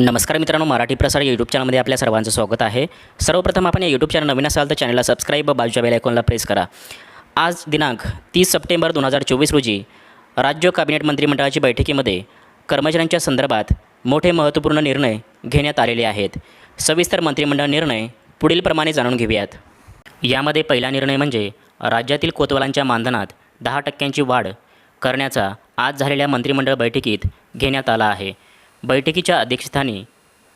नमस्कार मित्रांनो मराठी प्रसार यूट्यूब चॅनलमध्ये आपल्या सर्वांचं स्वागत आहे. सर्वप्रथम आपण या यूट्यूब चॅनल नवीन असाल तर चॅनलला सबस्क्राईब व बाजूच्या बेल आयकॉनला प्रेस करा. आज दिनांक तीस सप्टेंबर दोन हजार चोवीस रोजी राज्य कॅबिनेट मंत्रिमंडळाची बैठकीमध्ये कर्मचाऱ्यांच्या संदर्भात मोठे महत्त्वपूर्ण निर्णय घेण्यात आलेले आहेत. सविस्तर मंत्रिमंडळ निर्णय पुढीलप्रमाणे जाणून घेऊयात. यामध्ये पहिला निर्णय म्हणजे राज्यातील कोतवालांच्या मानधनात दहा टक्क्यांची वाढ करण्याचा आज झालेल्या मंत्रिमंडळ बैठकीत घेण्यात आला आहे. बैठकीच्या अध्यक्षस्थानी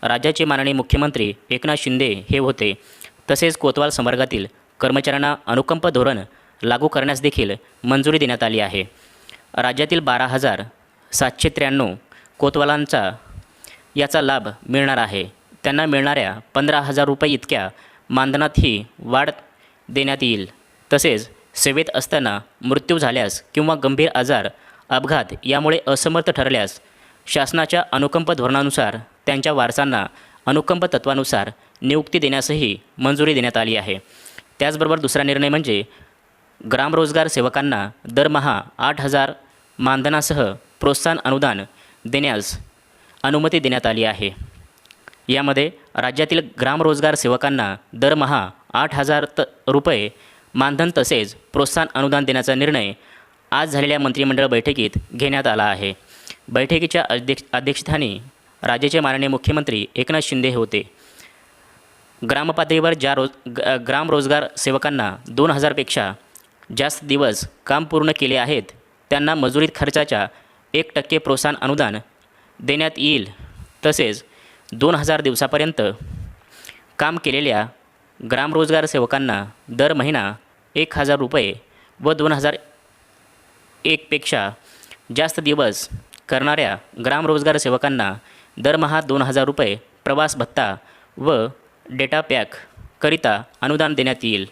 राज्याचे माननीय मुख्यमंत्री एकनाथ शिंदे हे होते. तसेच कोतवाल संवर्गातील कर्मचाऱ्यांना अनुकंप धोरण लागू करण्यास देखील मंजुरी देण्यात आली आहे. राज्यातील बारा हजार सातशे त्र्याण्णव कोतवालांचा याचा लाभ मिळणार आहे. त्यांना मिळणाऱ्या पंधरा हजार रुपये इतक्या मानधनात ही वाढ देण्यात येईल. तसेच सेवेत असताना मृत्यू झाल्यास किंवा गंभीर आजार अपघात यामुळे असमर्थ ठरल्यास शासनाच्या अनुकंप धोरणानुसार त्यांच्या वारसांना अनुकंप तत्वानुसार नियुक्ती देण्यासही मंजुरी देण्यात आली आहे. त्याचबरोबर दुसरा निर्णय म्हणजे ग्रामरोजगार सेवकांना दरमहा आठ हजार मानधनासह प्रोत्साहन अनुदान देण्यास अनुमती देण्यात आली आहे. यामध्ये राज्यातील ग्रामरोजगार सेवकांना दरमहा आठ हजार त रुपये मानधन तसेच प्रोत्साहन अनुदान देण्याचा निर्णय आज झालेल्या मंत्रिमंडळ बैठकीत घेण्यात आला आहे. बैठकीच्या अध्यक्ष अध्यक्षस्थानी राज्याचे माननीय मुख्यमंत्री एकनाथ शिंदे होते. ग्रामपातळीवर ज्या रोज ग्राम रोजगार सेवकांना दोन हजारपेक्षा जास्त दिवस काम पूर्ण केले आहेत त्यांना मजुरी खर्चाच्या एक टक्के प्रोत्साहन अनुदान देण्यात येईल. तसेच दोन हजार दिवसापर्यंत काम केलेल्या ग्रामरोजगार सेवकांना दर महिना एक हजार रुपये व दोन हजार एकपेक्षा जास्त दिवस करणाऱ्या ग्रामरोजगार सेवकांना दरमहा दोन हजार रुपये प्रवास भत्ता व डेटा पॅक करिता अनुदान देण्यात येईल.